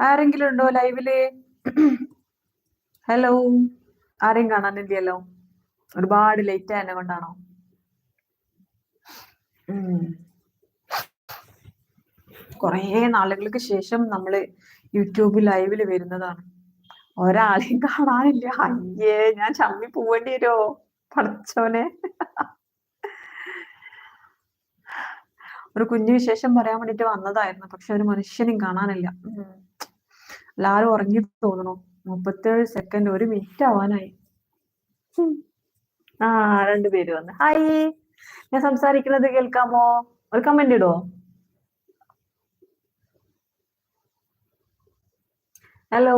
ആരെങ്കിലും ഉണ്ടോ ലൈവിൽ ഹലോ ആരെയും കാണാനില്ലല്ലോ? ഒരുപാട് ലേറ്റ് ആയതിനെ കൊണ്ടാണോ? കുറേ നാളുകൾക്ക് ശേഷം നമ്മൾ യൂട്യൂബ് ലൈവിൽ വരുന്നതാണ്. ഒരാളെയും കാണാനില്ല. അയ്യേ ഞാൻ ചമ്മി പോവേണ്ടി വരുമോ പഠിച്ചോനെ ഒരു കുഞ്ഞു വിശേഷം പറയാൻ വേണ്ടിട്ട് വന്നതായിരുന്നു. പക്ഷെ ഒരു മനുഷ്യനെയും കാണാനില്ല. എല്ലാരും ഉറങ്ങി തോന്നണു. മുപ്പത്തേഴ് സെക്കൻഡ് ഒരു മിനിറ്റ് ആവാനായി. ആ രണ്ടുപേര് വന്ന്. ഹായ് ഞാൻ സംസാരിക്കുന്നത് കേൾക്കാമോ? ഒരു കമന്റ് ഇടോ? ഹലോ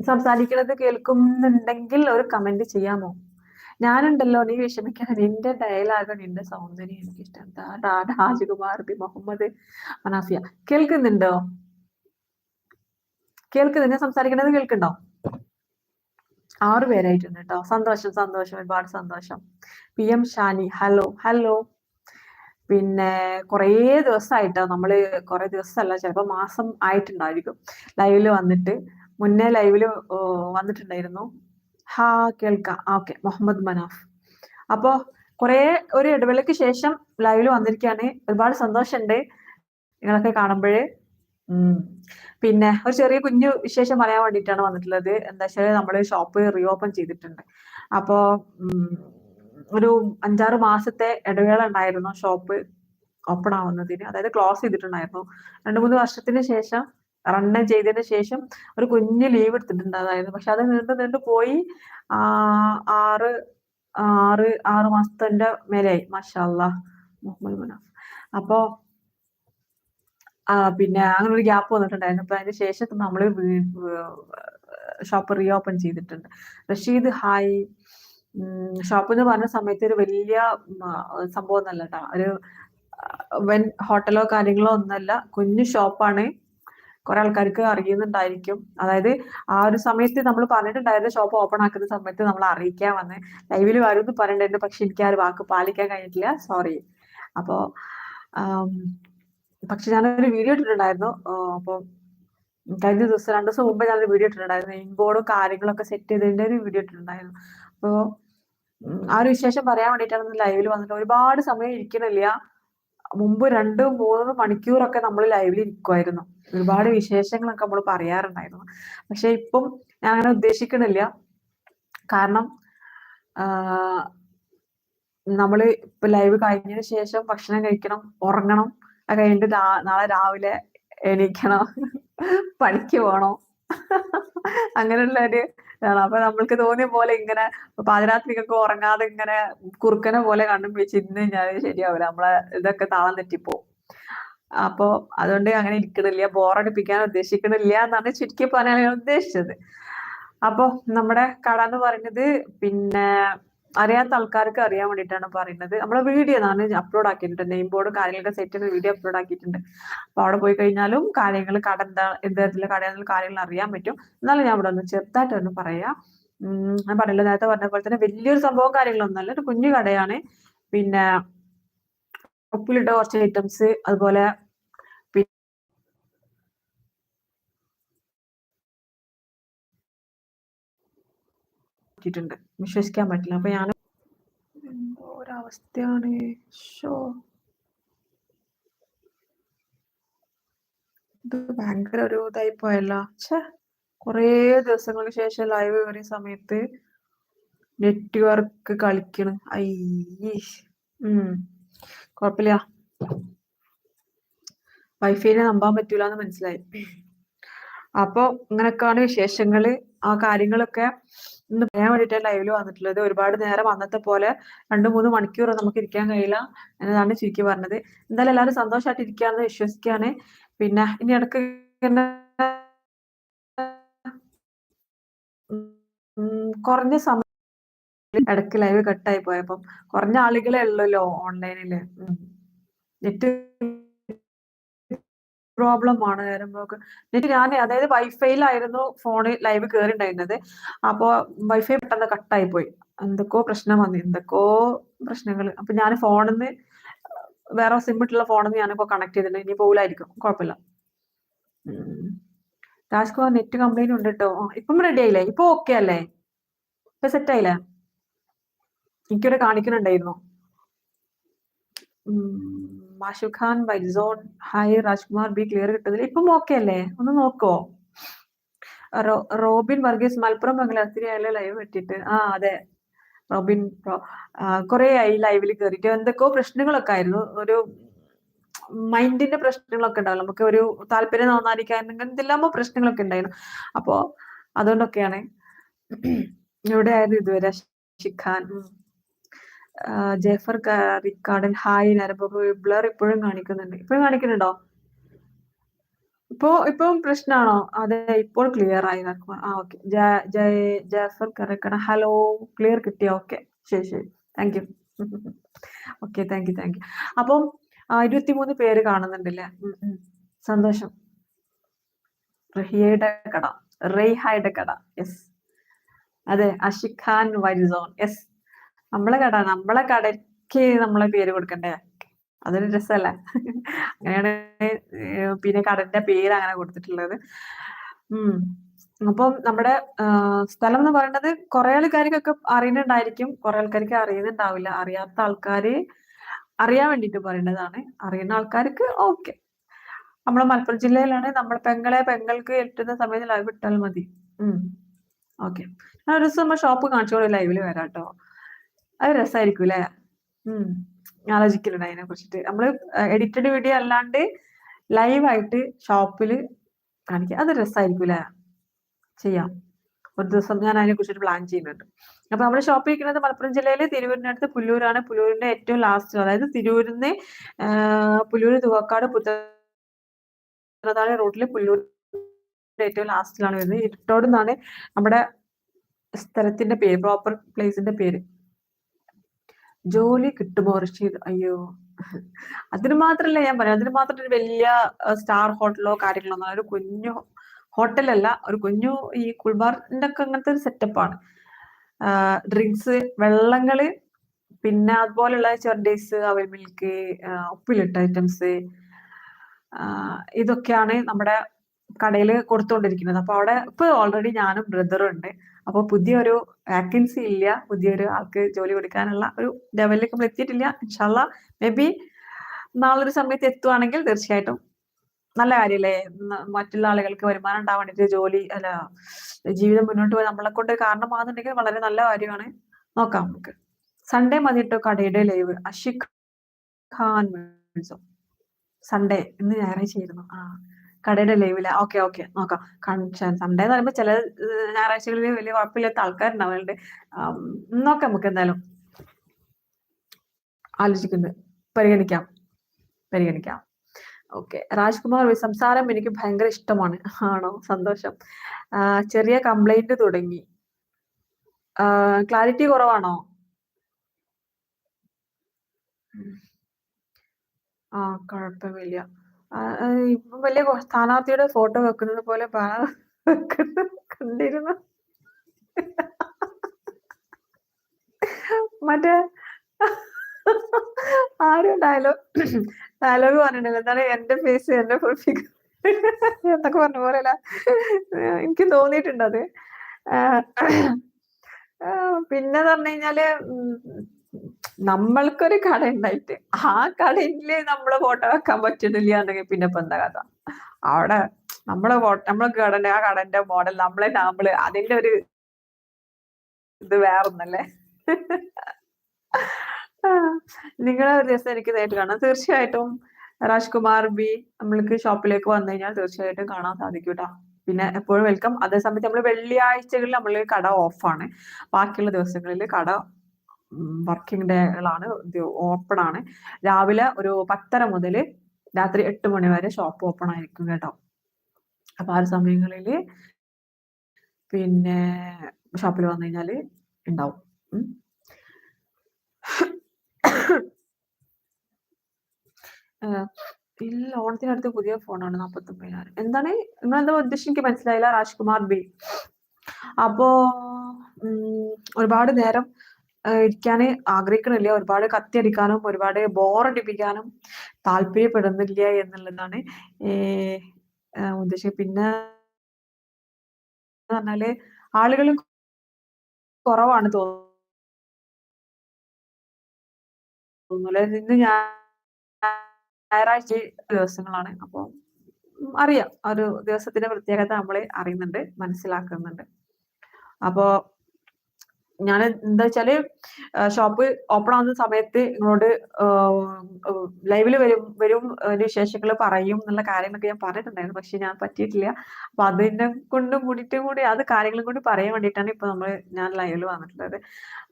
സംസാരിക്കുന്നത് കേൾക്കുന്നുണ്ടെങ്കിൽ ഒരു കമന്റ് ചെയ്യാമോ? ഞാനുണ്ടല്ലോ നീ വിഷമിക്കാൻ നിന്റെ ഡയലോഗ് നിന്റെ സൗന്ദര്യം എനിക്ക് ഇഷ്ടം രാജകുമാർ മുഹമ്മദ് മനാഫിയ കേൾക്കുന്നുണ്ടോ? കേൾക്കുന്നുണ്ട് സംസാരിക്കണത് കേൾക്കണ്ടോ ആറ് പേരായിട്ടുണ്ട് കേട്ടോ സന്തോഷം സന്തോഷം. ഒരുപാട് സന്തോഷം. P M Shani hello hello. പിന്നെ കുറേ ദിവസമായിട്ടോ നമ്മൾ കുറെ ദിവസമല്ല ചിലപ്പോൾ മാസം ആയിട്ടുണ്ടായിരിക്കും. ലൈവിൽ വന്നിട്ട്. മുന്നേ ലൈവിൽ വന്നിട്ടുണ്ടായിരുന്നു. ഹാ കേൾക്കാം. ഓക്കെ. മുഹമ്മദ് മനാഫ്. അപ്പോ കുറേ ഒരു ഇടവേളയ്ക്ക് ശേഷം ലൈവിൽ വന്നിരിക്കുകയാണ് ഒരുപാട് സന്തോഷമുണ്ട് നിങ്ങളൊക്കെ കാണുമ്പോഴേ. പിന്നെ ഒരു ചെറിയ കുഞ്ഞു വിശേഷം പറയാൻ വേണ്ടിയിട്ടാണ് വന്നിട്ടുള്ളത്. എന്താ വെച്ചാൽ നമ്മൾ ഷോപ്പ് റീഓപ്പൺ ചെയ്തിട്ടുണ്ട്. അപ്പോ ഒരു അഞ്ചാറ് മാസത്തെ ഇടവേള ഉണ്ടായിരുന്നു ഷോപ്പ് ഓപ്പൺ ആവുന്നതിന്. അതായത് ക്ലോസ് ചെയ്തിട്ടുണ്ടായിരുന്നു. രണ്ടു മൂന്ന് വർഷത്തിന് ശേഷം റൺ ചെയ്തതിന് ശേഷം ഒരു കുഞ്ഞ് ലീവ് എടുത്തിട്ടുണ്ടായിരുന്നു പക്ഷെ അത് നീണ്ടു നീണ്ടു പോയി ആറ് ആറ് ആറ് മാസത്തിന്റെ മേലെയായി. മഷാല്ല മുഹമ്മദ് മുനാഫ് അപ്പോ പിന്നെ അങ്ങനെ ഒരു ഗ്യാപ്പ് വന്നിട്ടുണ്ടായിരുന്നു. അപ്പൊ അതിന് ശേഷം നമ്മൾ ഷോപ്പ് റീ ഓപ്പൺ ചെയ്തിട്ടുണ്ട്. റഷീദ് ഹായ് ഷോപ്പ് എന്ന് പറഞ്ഞ സമയത്ത് ഒരു വലിയ സംഭവം ഒന്നല്ല കേട്ടോ. ഒരു വെൻ ഹോട്ടലോ കാര്യങ്ങളോ ഒന്നല്ല. കുഞ്ഞു ഷോപ്പാണ് കുറെ ആൾക്കാർക്ക് അറിയുന്നുണ്ടായിരിക്കും. അതായത് ആ ഒരു സമയത്ത് നമ്മൾ പറഞ്ഞിട്ടുണ്ടായിരുന്നു ഷോപ്പ് ഓപ്പൺ ആക്കുന്ന സമയത്ത് നമ്മൾ അറിയിക്കാൻ വന്ന് ലൈവിൽ വരും എന്ന് പറഞ്ഞിട്ടുണ്ടായിരുന്നു പക്ഷെ എനിക്ക് ആ ഒരു വാക്ക് പാലിക്കാൻ കഴിഞ്ഞിട്ടില്ല. സോറി അപ്പോ പക്ഷെ ഞാനൊരു വീഡിയോ ഇട്ടിട്ടുണ്ടായിരുന്നു. അപ്പോൾ കഴിഞ്ഞ ദിവസം രണ്ടു ദിവസം മുമ്പ് ഞാനൊരു വീഡിയോ ഇട്ടിട്ടുണ്ടായിരുന്നു. ഇൻബോർഡും കാര്യങ്ങളൊക്കെ സെറ്റ് ചെയ്തതിന്റെ ഒരു വീഡിയോ ഇട്ടിട്ടുണ്ടായിരുന്നു. അപ്പോൾ ആ ഒരു വിശേഷം പറയാൻ വേണ്ടിയിട്ടാണ് ലൈവിൽ വന്നിട്ട്. ഒരുപാട് സമയം ഇരിക്കണില്ല. മുമ്പ് രണ്ട് മൂന്ന് മണിക്കൂറൊക്കെ നമ്മൾ ലൈവിൽ ഇരിക്കുമായിരുന്നു ഒരുപാട് വിശേഷങ്ങളൊക്കെ നമ്മൾ പറയാറുണ്ടായിരുന്നു. പക്ഷെ ഇപ്പം ഞാൻ അങ്ങനെ ഉദ്ദേശിക്കണില്ല. കാരണം നമ്മൾ ഇപ്പൊ ലൈവ് കഴിഞ്ഞതിന് ശേഷം ഭക്ഷണം കഴിക്കണം ഉറങ്ങണം അത് കഴിഞ്ഞിട്ട് നാളെ രാവിലെ എണീക്കണം. പണിക്ക് പോകണം അങ്ങനെയുള്ള ഒരു ഇതാണ്. അപ്പൊ നമ്മൾക്ക് തോന്നിയ പോലെ ഇങ്ങനെ പാതിരാത്രിക്കൊക്കെ ഉറങ്ങാതെ ഇങ്ങനെ കുറുക്കനെ പോലെ കണ്ടും വെച്ച് ഇന്ന് ഞാൻ ശരിയാവില്ല നമ്മളെ ഇതൊക്കെ താളം തെറ്റിപ്പോ അപ്പോ അതുകൊണ്ട് അങ്ങനെ ഇരിക്കണില്ല. ബോറടിപ്പിക്കാൻ ഉദ്ദേശിക്കണില്ല എന്നാണ് ചുരുക്കി പറയാൻ ഉദ്ദേശിച്ചത്. അപ്പൊ നമ്മുടെ കട എന്ന് പറയുന്നത് പിന്നെ അറിയാത്ത ആൾക്കാർക്ക് അറിയാൻ വേണ്ടിയിട്ടാണ് പറയുന്നത്. നമ്മളെ വീഡിയോ ആണ് അപ്ലോഡ് ആക്കിയിട്ടുണ്ട്. നെയിം ബോർഡ് കാര്യങ്ങളൊക്കെ സെറ്റ് ചെയ്ത് വീഡിയോ അപ്ലോഡ് ആക്കിയിട്ടുണ്ട്. അപ്പൊ അവിടെ പോയി കഴിഞ്ഞാലും കാര്യങ്ങൾ കട എന്താ എന്ത് തരത്തിലുള്ള കടയെന്നുള്ള കാര്യങ്ങൾ അറിയാൻ പറ്റും. എന്നാലും ഞാൻ ഇവിടെ ഒന്ന് ചെറുതായിട്ട് ഒന്ന് പറയാം. ഞാൻ പറഞ്ഞില്ല നേരത്തെ പറഞ്ഞ പോലെ തന്നെ വലിയൊരു സംഭവം കാര്യങ്ങളൊന്നുമല്ല ഒരു കുഞ്ഞു കടയാണ്. പിന്നെ ഉപ്പിലിട്ട കുറച്ച് ഐറ്റംസ് അതുപോലെ പറ്റിയിട്ടുണ്ട്. വിശ്വസിക്കാൻ പറ്റില്ല. അപ്പൊ ഞാൻ ഒരവസ്ഥയാണ്. ഷോ ഇത് ഭയങ്കര ഒരു ഇതായി പോയല്ലോ. ഛേ. കുറേ ദിവസങ്ങൾക്ക് ശേഷം ലൈവ് കയറിയ സമയത്ത് നെറ്റ്വർക്ക് കളിക്കണ്. അയ്യേ. ഉം. കുഴപ്പമില്ല. വൈഫൈനെ നമ്പാൻ പറ്റൂല എന്ന് മനസ്സിലായി. അപ്പൊ ഇങ്ങനൊക്കെയാണ് വിശേഷങ്ങൾ. ആ കാര്യങ്ങളൊക്കെ ഇന്ന് പറയാൻ വേണ്ടിയിട്ട് ലൈവിൽ വന്നിട്ടുള്ളത്. ഒരുപാട് നേരം അന്നത്തെ പോലെ രണ്ടു മൂന്ന് മണിക്കൂർ നമുക്ക് ഇരിക്കാൻ കഴിയില്ല എന്നതാണ് ചുരുക്കി പറഞ്ഞത്. എന്തായാലും എല്ലാവരും സന്തോഷമായിട്ട് ഇരിക്കുകയാണെന്ന് വിശ്വസിക്കുകയാണ്. പിന്നെ ഇനി ഇടയ്ക്ക് കുറഞ്ഞ സമയം ഇടയ്ക്ക് ലൈവ് കട്ടായി പോയപ്പം കുറഞ്ഞ ആളുകളെ ഉള്ളല്ലോ ഓൺലൈനിൽ നെറ്റ് പ്രോബ്ലം ആണ്. വരുമ്പോക്ക് എന്നിട്ട് ഞാൻ അതായത് വൈഫൈയിലായിരുന്നു ഫോണ് ലൈവ് കയറിണ്ടായിരുന്നത് അപ്പോ വൈഫൈ പെട്ടെന്ന് കട്ടായി പോയി എന്തൊക്കെയോ പ്രശ്നം വന്നു. എന്തൊക്കെയോ പ്രശ്നങ്ങൾ അപ്പൊ ഞാൻ ഫോണിൽ നിന്ന് വേറെ സിം ഇട്ടുള്ള ഫോണിൽ നിന്ന് ഞാനിപ്പോ കണക്ട് ചെയ്തിട്ടുണ്ട്. ഇനി പോലായിരിക്കും കുഴപ്പമില്ല രാജ്കുമാർ നെറ്റ് കംപ്ലൈന്റ് ഉണ്ട് കേട്ടോ ഇപ്പം റെഡി ആയില്ലേ? ഇപ്പൊ ഓക്കെ അല്ലേ? ഇപ്പൊ സെറ്റ് ആയില്ലേ? എനിക്കിവിടെ കാണിക്കുന്നുണ്ടായിരുന്നു ഖാൻ വൈസോൺ ഹായ് രാജ്കുമാർ ബി ക്ലിയർ കിട്ടുന്നില്ല ഇപ്പം ഓക്കെ അല്ലേ? ഒന്ന് നോക്കോ റോബിൻ വർഗീസ് മലപ്പുറം മംഗലാസ്തിരിയായാലും ലൈവ് ഇട്ടിട്ട് ആ അതെ. റോബിൻ കുറെ ആയി ലൈവിൽ കയറിയിട്ട് എന്തൊക്കെയോ പ്രശ്നങ്ങളൊക്കെ ആയിരുന്നു. ഒരു മൈൻഡിന്റെ പ്രശ്നങ്ങളൊക്കെ ഉണ്ടാവും നമുക്ക് ഒരു താല്പര്യം തോന്നാതിരിക്കാൻ എന്തെല്ലാമോ പ്രശ്നങ്ങളൊക്കെ ഉണ്ടായിരുന്നു. അപ്പോ അതുകൊണ്ടൊക്കെയാണ്. ഇവിടെ ആയിരുന്നു ഇതുവരെ. ഷിഖാൻ ജേഫർ റിക്കാർഡൻ ഹായ് നരബബു ബ്ലർ ഇപ്പോഴും കാണിക്കുന്നുണ്ട്. ഇപ്പോഴും കാണിക്കുന്നുണ്ടോ? ഇപ്പോ ഇപ്പം പ്രശ്നമാണോ അതെ ഇപ്പോൾ ക്ലിയർ ആയി ആ ഓക്കെ ജാഫർ കറക്കണ ഹലോ ക്ലിയർ കിട്ടിയോ? ഓക്കെ ശരി ശരി. Thank you okay thank you thank you അപ്പം ഇരുപത്തിമൂന്ന് പേര് കാണുന്നുണ്ടല്ലേ? സന്തോഷം. റഹിയയുടെ കട. റെയ്ഹായുടെ കട. യെസ് അതെ അഷിഖാൻ വരിസോൺ യെസ് നമ്മളെ കട. നമ്മളെ കടയ്ക്ക് നമ്മളെ പേര് കൊടുക്കണ്ടേ? അതൊരു രസമല്ല അങ്ങനെയാണ് പിന്നെ കടന്റെ പേര് അങ്ങനെ കൊടുത്തിട്ടുള്ളത്. ഉം. അപ്പം നമ്മുടെ സ്ഥലം എന്ന് പറയുന്നത് കുറെ ആൾക്കാർക്കൊക്കെ അറിയുന്നുണ്ടായിരിക്കും. കുറെ ആൾക്കാർക്ക് അറിയുന്നുണ്ടാവില്ല. അറിയാത്ത ആൾക്കാര് അറിയാൻ വേണ്ടിട്ട് പറയേണ്ടതാണ്. അറിയുന്ന ആൾക്കാർക്ക് ഓക്കെ. നമ്മളെ മലപ്പുറം ജില്ലയിലാണ്. നമ്മൾ പെങ്ങളെ പെങ്ങൾക്ക് എത്തുന്ന സമയത്ത് ലൈവ് ഇട്ടാൽ മതി. ഉം. ഓക്കെ. ഞാൻ ഒരു ദിവസം നമ്മൾ ഷോപ്പ് കാണിച്ചോളൂ. ലൈവിൽ വരാട്ടോ. അത് രസമായിരിക്കും അല്ലേ ഉം. ആലോചിക്കലുണ്ട് അതിനെ കുറിച്ചിട്ട് നമ്മൾ എഡിറ്റഡ് വീഡിയോ അല്ലാണ്ട് ലൈവായിട്ട് ഷോപ്പിൽ കാണിക്കുക അത് രസമായിരിക്കും അല്ലേ ചെയ്യാം. ഒരു ദിവസം ഞാൻ അതിനെ കുറിച്ചിട്ട് പ്ലാൻ ചെയ്യുന്നുണ്ട്. അപ്പൊ നമ്മുടെ ഷോപ്പ് ഇരിക്കുന്നത് മലപ്പുറം ജില്ലയിലെ തിരൂരിനടുത്ത് പുല്ലൂരാണ്. പുല്ലൂരിന്റെ ഏറ്റവും ലാസ്റ്റ് അതായത് തിരൂരിന്ന് പുല്ലൂര് തുവക്കാട് പുത്തനത്താണി റൂട്ടിൽ പുല്ലൂർ ഏറ്റവും ലാസ്റ്റിലാണ് വരുന്നത്. ഇരുട്ടോട് നിന്നാണ് നമ്മുടെ സ്ഥലത്തിന്റെ പേര് പ്രോപ്പർ പ്ലേസിന്റെ പേര്. ജോലി കിട്ടുമോ റഷീദ് അയ്യോ. അതിന് മാത്രല്ല ഞാൻ പറയാം അതിന് മാത്രം ഒരു വലിയ സ്റ്റാർ ഹോട്ടലോ കാര്യങ്ങളോ ഒന്നും ഒരു കുഞ്ഞു ഹോട്ടലല്ല ഒരു കുഞ്ഞു ഈ കുൾബാറിന്റെ ഒക്കെ അങ്ങനത്തെ ഒരു സെറ്റപ്പാണ്. ഡ്രിങ്ക്സ് വെള്ളങ്ങൾ പിന്നെ അതുപോലെയുള്ള ചെർഡേസ് അവൽ മിൽക്ക് ഉപ്പിലിട്ട ഐറ്റംസ് ഇതൊക്കെയാണ് നമ്മുടെ കടയിൽ കൊടുത്തുകൊണ്ടിരിക്കുന്നത് അപ്പൊ അവിടെ ഇപ്പൊ ഓൾറെഡി ഞാനും ബ്രദറും ഉണ്ട്. അപ്പോൾ പുതിയൊരു വാക്കൻസി ഇല്ല പുതിയൊരു ആൾക്ക് ജോലി കൊടുക്കാനുള്ള ഒരു ലെവലിലേക്ക് നമ്മൾ എത്തിയിട്ടില്ല. ഇൻഷാല്ല മേ ബി നാളൊരു സമയത്ത് എത്തുവാണെങ്കിൽ തീർച്ചയായിട്ടും നല്ല കാര്യല്ലേ? മറ്റുള്ള ആളുകൾക്ക് വരുമാനം ഉണ്ടാവാൻ ജോലി അല്ല ജീവിതം മുന്നോട്ട് പോയി നമ്മളെ കൊണ്ട് കാരണമാകുന്നുണ്ടെങ്കിൽ വളരെ നല്ല കാര്യമാണ്. നോക്കാം നമുക്ക്. സൺഡേ മതിട്ടോ കടയുടെ ലൈവ്. അഷിഖ് ഖാൻ സൺഡേ ഇന്ന് ഞായറാഴ്ച ആയിരുന്നു ആ. കടയുടെ ലൈവിൽ ഓക്കെ ഓക്കെ നോക്കാം. സൺഡേ എന്ന് പറയുമ്പോൾ ചില ഞായറാഴ്ചകളിൽ വലിയ കുഴപ്പമില്ലാത്ത ആൾക്കാരുണ്ടാവുന്നുണ്ട്. നോക്കാം നമുക്ക് എന്തായാലും. ആലോചിക്കുന്നത് പരിഗണിക്കാം. പരിഗണിക്കാം. ഓക്കെ രാജ്കുമാർ സംസാരം എനിക്ക് ഭയങ്കര ഇഷ്ടമാണ്. ആണോ? സന്തോഷം. ചെറിയ കംപ്ലൈന്റ് തുടങ്ങി. ക്ലാരിറ്റി കുറവാണോ? ആ കുഴപ്പമില്ല. ഇപ്പൊ വലിയ സ്ഥാനാർത്ഥിയുടെ ഫോട്ടോ വെക്കുന്നത് പോലെ കണ്ടിരുന്നു മറ്റേ ആരും ഡയലോഗ് ഡയലോഗ് പറഞ്ഞിട്ടില്ല എന്താണ് എന്റെ ഫേസ് എന്റെ ഫുൾ ഫിഗർ എന്നൊക്കെ പറഞ്ഞ പോലെ എനിക്ക് തോന്നിയിട്ടുണ്ട് അത്. പിന്നെ പറഞ്ഞു കഴിഞ്ഞാൽ നമ്മൾക്കൊരു കട ഉണ്ടായിട്ട് ആ കടയിൽ നമ്മൾ ഫോട്ടോ വെക്കാൻ പറ്റുന്നില്ല എന്നെങ്കിൽ പിന്നെ ഇപ്പൊ എന്താ കഥ? അവിടെ നമ്മളെ നമ്മളെ കടന്റെ ആ കടന്റെ മോഡൽ നമ്മളെ നമ്മൾ അതിന്റെ ഒരു ഇത് വേറൊന്നല്ലേ? നിങ്ങളെ ഒരു ദിവസം എനിക്ക് നേരിട്ട് കാണാം തീർച്ചയായിട്ടും രാജ്കുമാർ ബി നമ്മൾക്ക് ഷോപ്പിലേക്ക് വന്നു കഴിഞ്ഞാൽ തീർച്ചയായിട്ടും കാണാൻ സാധിക്കും കേട്ടോ പിന്നെ എപ്പോഴും വെൽക്കം അതേസമയത്ത് നമ്മൾ വെള്ളിയാഴ്ചകളിൽ നമ്മൾ കട ഓഫാണ് ബാക്കിയുള്ള ദിവസങ്ങളിൽ കട വർക്കിംഗ് ഡേകളാണ് ഓപ്പൺ ആണ്. രാവിലെ ഒരു പത്തര മുതൽ രാത്രി എട്ട് മണി വരെ ഷോപ്പ് ഓപ്പൺ ആയിരിക്കും കേട്ടോ. അപ്പൊ ആ സമയങ്ങളിൽ പിന്നെ ഷോപ്പിൽ വന്നു കഴിഞ്ഞാൽ ഉണ്ടാവും ഇല്ല ഓണത്തിനടുത്ത് പുതിയ ഫോണാണ് നാപ്പത്തൊമ്പതിനായിരം. എന്താണ്? നിങ്ങൾ എന്താ ഉദ്ദേശം എനിക്ക് മനസ്സിലായില്ല രാജ്കുമാർ ബി. അപ്പോ ഒരുപാട് നേരം ഇരിക്കാൻ ആഗ്രഹിക്കണില്ല. ഒരുപാട് കത്തിയടിക്കാനും ഒരുപാട് ബോറടിപ്പിക്കാനും താല്പര്യപ്പെടുന്നില്ല എന്നുള്ളതാണ് ഉദ്ദേശം. പിന്നെ പറഞ്ഞാൽ ആളുകൾ കുറവാണ് തോന്നുന്നു ഇന്ന് ഞാൻ ഞായറാഴ്ച ദിവസങ്ങളാണ്. അപ്പൊ അറിയാം. ഒരു ദിവസത്തിന്റെ പ്രത്യേകത നമ്മൾ അറിയുന്നുണ്ട് മനസ്സിലാക്കുന്നുണ്ട്. അപ്പോ ഞാൻ എന്താ വെച്ചാൽ ഷോപ്പ് ഓപ്പൺ ആവുന്ന സമയത്ത് നിങ്ങളോട് ലൈവിൽ വരും വരും വിശേഷങ്ങൾ പറയും എന്നുള്ള കാര്യങ്ങളൊക്കെ ഞാൻ പറഞ്ഞിട്ടുണ്ടായിരുന്നു. പക്ഷെ ഞാൻ പറ്റിയിട്ടില്ല. അപ്പൊ അതിനെ കൊണ്ട് കൂടിയിട്ട് കൂടി അത് കാര്യങ്ങളും കൂടി പറയാൻ വേണ്ടിയിട്ടാണ് ഇപ്പൊ നമ്മൾ ഞാൻ ലൈവിൽ വന്നിട്ടുള്ളത്.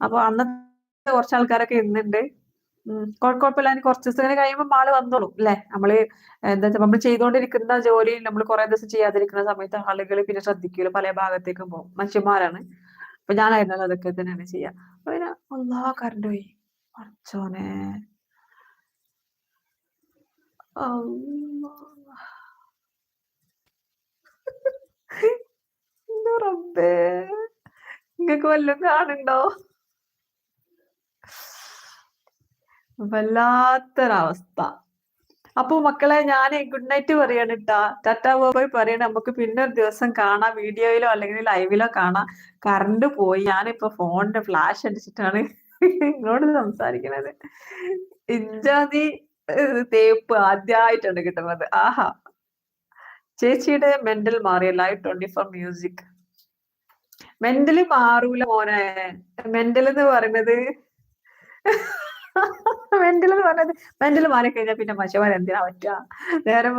അപ്പൊ അന്നത്തെ കുറച്ച് ആൾക്കാരൊക്കെ ഇന്നുണ്ട്. കുഴപ്പമില്ല. കുറച്ച് ദിവസം ഇങ്ങനെ കഴിയുമ്പോൾ ആൾ വന്നോളും അല്ലെ നമ്മൾ എന്താ വെച്ചാൽ നമ്മൾ ചെയ്തുകൊണ്ടിരിക്കുന്ന ജോലി നമ്മൾ കുറെ ദിവസം ചെയ്യാതിരിക്കുന്ന സമയത്ത് ആളുകൾ പിന്നെ ശ്രദ്ധിക്കൂല. പല ഭാഗത്തേക്കും പോകും. മനുഷ്യന്മാരാണ്. അപ്പൊ ഞാനായിരുന്നല്ലോ അതൊക്കെ തന്നെയാണ് ചെയ്യാ. അപ്പൊ പിന്നെ അല്ലാ കറണ്ട് പോയി. റബ്ബേ. നിങ്ങക്ക് വല്ലതും കാണുണ്ടോ വല്ലാത്തൊരവസ്ഥ. അപ്പൊ മക്കളെ ഞാൻ ഗുഡ് നൈറ്റ് പറയാണ് ടാറ്റാ ടാറ്റ പോയി പറയണ. നമുക്ക് പിന്നെ ഒരു ദിവസം കാണാം. വീഡിയോയിലോ അല്ലെങ്കിൽ ലൈവിലോ കാണാം. കറണ്ട് പോയി. ഞാനിപ്പോ ഫോണിന്റെ ഫ്ലാഷ് അടിച്ചിട്ടാണ് ഇങ്ങോട്ട് സംസാരിക്കണത്. ഇഞ്ചാതി തേപ്പ് ആദ്യമായിട്ടാണ് കിട്ടുന്നത്. ആഹാ. ചേച്ചിയുടെ മെന്റൽ മാറിയ live twenty four music mentally മാറൂല മോനെ. മെന്റൽ എന്ന് പറയുന്നത് മെന്റൽ എന്ന് പറഞ്ഞത് മെന്റൽ മാറി കഴിഞ്ഞാൽ പിന്നെ മനുഷ്യന്മാർ എന്തിനാ പറ്റുക? നേരെ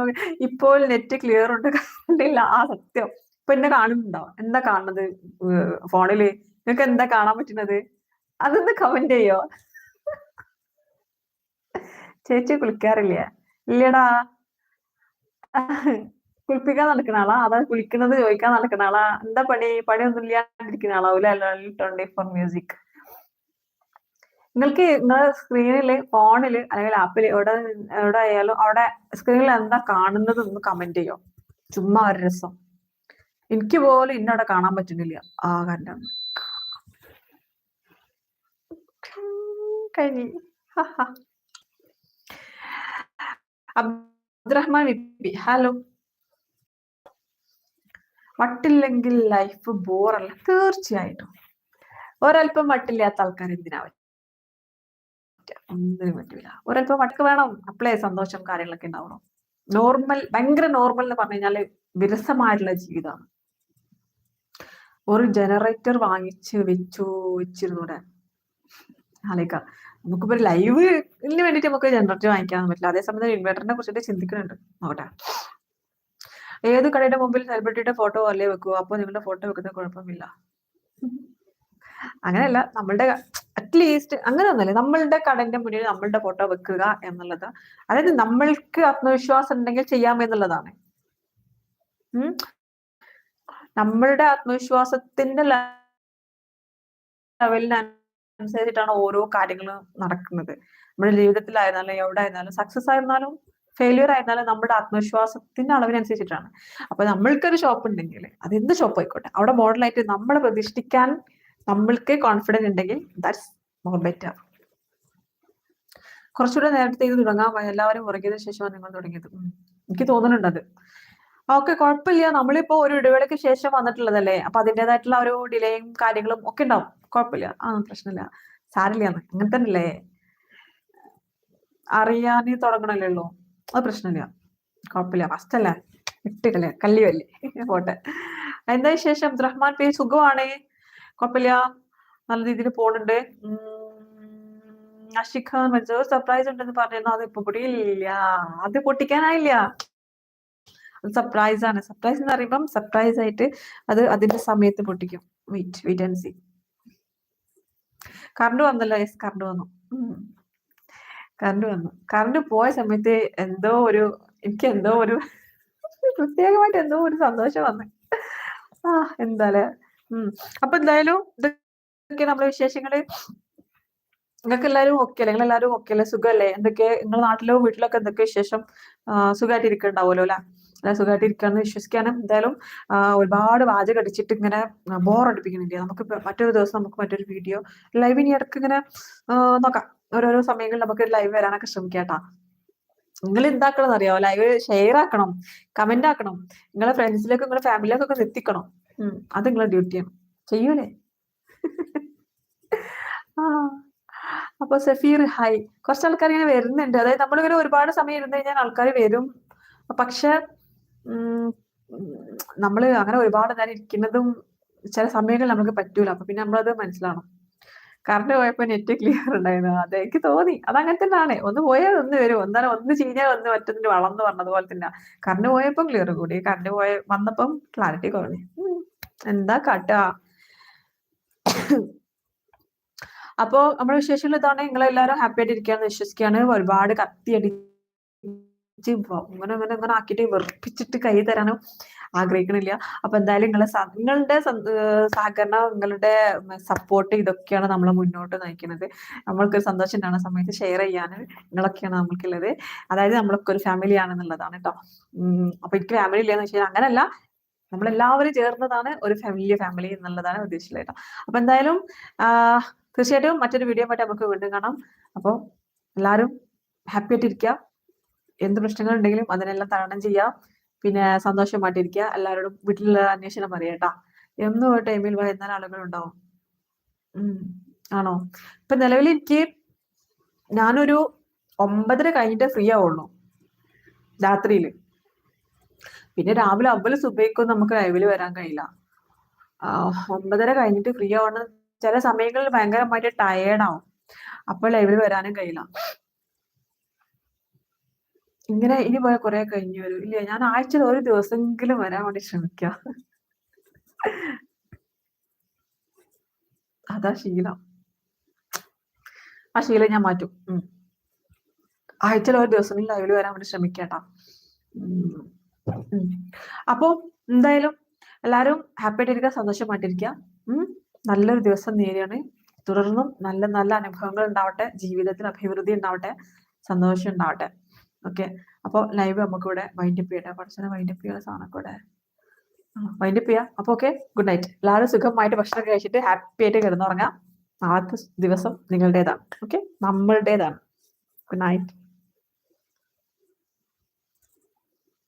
ഇപ്പോൾ നെറ്റ് ക്ലിയർ ഉണ്ട് കണ്ടില്ല. ആ സത്യം. ഇപ്പൊ എന്നെ കാണുന്നുണ്ടോ? എന്താ കാണുന്നത്? ഫോണിൽ. നിങ്ങൾക്ക് എന്താ കാണാൻ പറ്റുന്നത്? അതൊന്ന് കമന്റ് ചെയ്യോ? ചേച്ചി കുളിക്കാറില്ല? ഇല്ലടാ. കുളിപ്പിക്കാൻ നടക്കുന്ന ആളാ? അതാ കുളിക്കുന്നത് ചോദിക്കാൻ നടക്കുന്ന ആളാ? എന്താ പണി? പണിയൊന്നും ഇല്ലാണ്ടിരിക്കുന്ന ആളാവൂല ട്വന്റി ഫോർ മ്യൂസിക് നിങ്ങൾക്ക് നിങ്ങളുടെ സ്ക്രീനിൽ ഫോണിൽ അല്ലെങ്കിൽ ആപ്പിൽ എവിടെ എവിടെ ആയാലും അവിടെ സ്ക്രീനിൽ എന്താ കാണുന്നത് ഒന്ന് കമന്റ് ചെയ്യോ? ചുമ്മാ ഒരു രസം. എനിക്ക് പോലും ഇന്നവിടെ കാണാൻ പറ്റുന്നില്ല. ആ കണ്ട കഴിഞ്ഞു. അബ്ദുറഹ്മാൻ വിപ്പി. ഹലോ. വട്ടില്ലെങ്കിൽ ലൈഫ് ബോറല്ല തീർച്ചയായിട്ടും. ഒരല്പം വട്ടില്ലാത്ത ആൾക്കാർ എന്തിനാ ഒന്നിനും പറ്റില്ല ഒരല്പം വടക്ക് വേണം അപ്പളേ സന്തോഷം കാര്യങ്ങളൊക്കെ ഉണ്ടാവണം നോർമൽ ഭയങ്കര നോർമൽ എന്ന് പറഞ്ഞു കഴിഞ്ഞാൽ വിരസമായിട്ടുള്ള ജീവിതമാണ് ഒരു ജനറേറ്റർ വാങ്ങിച്ച് വെച്ചു വെച്ചിരുന്നൂടെ? ആലോചിക്ക. നമുക്കിപ്പോ ലൈവിന് വേണ്ടിട്ട് നമുക്ക് ജനറേറ്റർ വാങ്ങിക്കാൻ പറ്റില്ല. അതേസമയം ഇൻവെർട്ടറിനെ കുറിച്ചിട്ട് ചിന്തിക്കുന്നുണ്ട്. നോക്കട്ടെ. ഏത് കടയുടെ മുമ്പിൽ സെലിബ്രിറ്റിയുടെ ഫോട്ടോ അല്ലേ വെക്കുക? അപ്പൊ നിങ്ങളുടെ ഫോട്ടോ വെക്കുന്ന കുഴപ്പമില്ല. അങ്ങനെയല്ല നമ്മളുടെ അറ്റ്ലീസ്റ്റ് അങ്ങനെ ഒന്നല്ലേ നമ്മളുടെ കടന്റെ മുന്നിൽ നമ്മളുടെ ഫോട്ടോ വെക്കുക എന്നുള്ളത്. അതായത് നമ്മൾക്ക് ആത്മവിശ്വാസം ഉണ്ടെങ്കിൽ ചെയ്യാം എന്നുള്ളതാണ്. നമ്മളുടെ ആത്മവിശ്വാസത്തിന്റെ ലെവലിനനുസരിച്ചിട്ടാണ് ഓരോ കാര്യങ്ങളും നടക്കുന്നത്. നമ്മുടെ ജീവിതത്തിലായിരുന്നാലും എവിടെ ആയിരുന്നാലും സക്സസ് ആയിരുന്നാലും ഫെയിലിയർ ആയിരുന്നാലും നമ്മുടെ ആത്മവിശ്വാസത്തിന്റെ അളവിനനുസരിച്ചിട്ടാണ്. അപ്പൊ നമ്മൾക്കൊരു ഷോപ്പ് ഉണ്ടെങ്കിൽ അത് എന്ത് ഷോപ്പ് ആയിക്കോട്ടെ? അവിടെ മോഡലായിട്ട് നമ്മളെ പ്രതിഷ്ഠിക്കാൻ നമ്മൾക്ക് കോൺഫിഡൻസ് ഉണ്ടെങ്കിൽ ദാറ്റ്സ് മോർ ബെറ്റർ കുറച്ചുകൂടെ നേരത്തെ ഇത് തുടങ്ങാൻ എല്ലാവരും ഉറങ്ങിയതിനു ശേഷമാണ് നിങ്ങൾ തുടങ്ങിയത്. എനിക്ക് തോന്നുന്നുണ്ട് അത്. ഓക്കെ കുഴപ്പമില്ല. നമ്മളിപ്പോ ഒരു ഇടവേളയ്ക്ക് ശേഷം വന്നിട്ടുള്ളതല്ലേ? അപ്പൊ അതിന്റെതായിട്ടുള്ള ഒരു ഡിലേയും കാര്യങ്ങളും ഒക്കെ ഉണ്ടാവും. കുഴപ്പമില്ല. ആ പ്രശ്നമില്ല. സാരില്ല അങ്ങനെ തന്നെയല്ലേ? തുടങ്ങണല്ലേ തുടങ്ങണല്ലോ അത് പ്രശ്നമില്ല. കുഴപ്പമില്ല. ഫസ്റ്റ് അല്ല? ഇട്ടില്ലേ കല്ലിയല്ലേ പോട്ടെ. എന്താ ശേഷം റഹ്മാൻ പേ സുഖമാണേ? കുഴപ്പമില്ല. നല്ല രീതിയിൽ പോണുണ്ട്. അഷിഖാൻ മറ്റോ സർപ്രൈസ് ഉണ്ടെന്ന് പറഞ്ഞിരുന്നു. അത് ഇപ്പൊ പൊടിയില്ല അത് പൊട്ടിക്കാനായില്ല. അത് സർപ്രൈസ് ആണ്. സർപ്രൈസ് എന്ന് പറയുമ്പം സർപ്രൈസ് ആയിട്ട് അത് അതിന്റെ സമയത്ത് പൊട്ടിക്കും. Wait wait and C current വന്നല്ലോ യെസ് കറണ്ട് വന്നു. കറണ്ട് വന്നു. കറണ്ട് പോയ സമയത്ത് എന്തോ ഒരു എനിക്ക് എന്തോ ഒരു പ്രത്യേകമായിട്ട് എന്തോ ഒരു സന്തോഷം വന്നു. ആ എന്തായാലും ഉം അപ്പൊ എന്തായാലും ഇതൊക്കെ നമ്മുടെ വിശേഷങ്ങൾ. നിങ്ങൾക്ക് എല്ലാവരും ഓക്കെ അല്ലേ? നിങ്ങൾ എല്ലാവരും ഓക്കെ അല്ലേ? സുഖമല്ലേ എന്തൊക്കെ നിങ്ങളുടെ നാട്ടിലോ വീട്ടിലൊക്കെ എന്തൊക്കെ വിശേഷം? സുഖമായിട്ട് ഇരിക്കണ്ടാവുമല്ലോ അല്ലെ? സുഖമായിട്ട് ഇരിക്കാന്ന് വിശ്വസിക്കാനും എന്തായാലും ഒരുപാട് വാചകം അടിച്ചിട്ട് ഇങ്ങനെ ബോർ അടിപ്പിക്കുന്നില്ല? നമുക്ക് മറ്റൊരു ദിവസം നമുക്ക് മറ്റൊരു വീഡിയോ ലൈവ് ഇനി ഇടയ്ക്ക് ഇങ്ങനെ നോക്കാം. ഓരോരോ സമയങ്ങളിൽ നമുക്ക് ലൈവ് വരാനൊക്കെ ശ്രമിക്കാട്ടാ നിങ്ങൾ എന്താക്കണം അറിയാമോ ലൈവ് ഷെയർ ആക്കണം കമന്റ് ആക്കണം. നിങ്ങളെ ഫ്രണ്ട്സിലേക്കും നിങ്ങളെ ഫാമിലിയിലേക്കൊക്കെ എത്തിക്കണം. അത് നിങ്ങളെ ഡ്യൂട്ടിയാണ് ചെയ്യൂലേ? ആ അപ്പൊ സഫീർ ഹായ് കുറച്ച് ആൾക്കാർ ഇങ്ങനെ വരുന്നുണ്ട്. അതായത് നമ്മളിങ്ങനെ ഒരുപാട് സമയം ഇരുന്ന് കഴിഞ്ഞാൽ ആൾക്കാർ വരും. പക്ഷെ നമ്മൾ അങ്ങനെ ഒരുപാട് നേരം ഇരിക്കുന്നതും ചില സമയങ്ങളിൽ നമുക്ക് പറ്റൂല. അപ്പൊ പിന്നെ നമ്മളത് മനസ്സിലാവണം. കറണ്ട് പോയപ്പോ നെറ്റ് ക്ലിയർ ഉണ്ടായിരുന്നു. അതെ എനിക്ക് തോന്നി. അത് അങ്ങനെ തന്നെയാണ്. ഒന്ന് പോയാൽ ഒന്ന് വരും. ഒന്നാലും ഒന്ന് ചീഞ്ഞാൽ ഒന്ന് മറ്റൊന്നിന് വളർന്നു പറഞ്ഞതുപോലെ തന്നെ കറണ്ട് പോയപ്പം ക്ലിയർ കൂടി. കറണ്ട് പോയ വന്നപ്പം ക്ലാരിറ്റി കുറഞ്ഞു. എന്താ കാട്ടുക അപ്പോ നമ്മുടെ വിശേഷങ്ങൾ ഇതാണ്. നിങ്ങളെല്ലാരും ഹാപ്പി ആയിട്ട് ഇരിക്കാന്ന് വിശ്വസിക്കുകയാണ്. ഒരുപാട് കത്തി അടിച്ച് ഇങ്ങനെ ഇങ്ങനെ ഇങ്ങനെ ആക്കിയിട്ട് വെറുപ്പിച്ചിട്ട് കൈ തരാനും ആഗ്രഹിക്കണില്ല. അപ്പൊ എന്തായാലും നിങ്ങളെ നിങ്ങളുടെ സഹകരണം നിങ്ങളുടെ സപ്പോർട്ട് ഇതൊക്കെയാണ് നമ്മളെ മുന്നോട്ട് നയിക്കുന്നത് നമ്മൾക്ക് സന്തോഷം ഉണ്ടാകുന്ന സമയത്ത് ഷെയർ ചെയ്യാൻ നിങ്ങളൊക്കെയാണ് നമ്മൾക്കുള്ളത്. അതായത് നമ്മളൊക്കെ ഒരു ഫാമിലി ആണെന്നുള്ളതാണ് കേട്ടോ അപ്പൊ എനിക്ക് ഫാമിലി ഇല്ലെന്ന് വെച്ചാൽ അങ്ങനല്ല. നമ്മളെല്ലാവരും ചേർന്നതാണ് ഒരു ഫാമിലി ഫാമിലി എന്നുള്ളതാണ് ഉദ്ദേശിച്ചത് കേട്ടോ. അപ്പൊ എന്തായാലും തീർച്ചയായിട്ടും മറ്റൊരു വീഡിയോ ആയിട്ട് നമുക്ക് വീണ്ടും കാണാം. അപ്പോൾ എല്ലാവരും ഹാപ്പി ആയിട്ടിരിക്കുക. എന്ത് പ്രശ്നങ്ങൾ ഉണ്ടെങ്കിലും അതിനെല്ലാം തരണം ചെയ്യാം പിന്നെ സന്തോഷമായിട്ടിരിക്കുക. എല്ലാവരോടും വീട്ടിലുള്ള അന്വേഷണം പറയട്ടാ എന്നും ഒരു ടൈമിൽ വരുന്ന ആളുകൾ ഉണ്ടാവും ആണോ? ഇപ്പൊ നിലവിൽ എനിക്ക് ഞാനൊരു ഒമ്പതര കഴിഞ്ഞിട്ട് ഫ്രീ ആവുള്ളൂ. രാത്രിയിൽ. പിന്നെ രാവിലെ അവൽ സുബൈക്കും നമുക്ക് ലൈവിൽ വരാൻ കഴിയില്ല. ഒമ്പതര കഴിഞ്ഞിട്ട് ഫ്രീ ആവണം. ചില സമയങ്ങളിൽ ഭയങ്കരമായിട്ട് ടയേർഡ് ആവും. അപ്പോൾ ലൈവിൽ വരാനും കഴിയില്ല. ഇങ്ങനെ ഇനി പോയ കുറെ കഴിഞ്ഞു വരും. ഇല്ല? ഞാൻ ആഴ്ചയിൽ ഒരു ദിവസമെങ്കിലും വരാൻ വേണ്ടി ശ്രമിക്കാം. അതാ ശീലം. ആ ശീലം ഞാൻ മാറ്റും. ആഴ്ചയിൽ ഒരു ദിവസം ലൈവിൽ വരാൻ വേണ്ടി ശ്രമിക്കാട്ടാ. അപ്പോ എന്തായാലും എല്ലാരും ഹാപ്പി ആയിട്ടിരിക്കുക സന്തോഷമായിട്ടിരിക്കുക. നല്ലൊരു ദിവസം നേരെയാണ്. തുടർന്നും നല്ല നല്ല അനുഭവങ്ങൾ ഉണ്ടാവട്ടെ. ജീവിതത്തിൽ അഭിവൃദ്ധി ഉണ്ടാവട്ടെ. സന്തോഷം ഉണ്ടാവട്ടെ. ഓക്കെ അപ്പോൾ ലൈവ് നമുക്ക് ഇവിടെ വൈൻഡപ്പ് ചെയ്യട്ടെ പഠിച്ചനെ വൈൻഡപ്പ് ചെയ്യാൻ സാധനം കൂടെ വൈൻഡപ്പ് ചെയ്യാം. അപ്പൊ ഓക്കെ ഗുഡ് നൈറ്റ് എല്ലാവരും സുഖമായിട്ട് ഭക്ഷണം കഴിച്ചിട്ട് ഹാപ്പി ആയിട്ട് കിടന്നുറങ്ങാം. നാളത്തെ ദിവസം നിങ്ങളുടേതാണ്. ഓക്കെ നമ്മളുടേതാണ്. Good night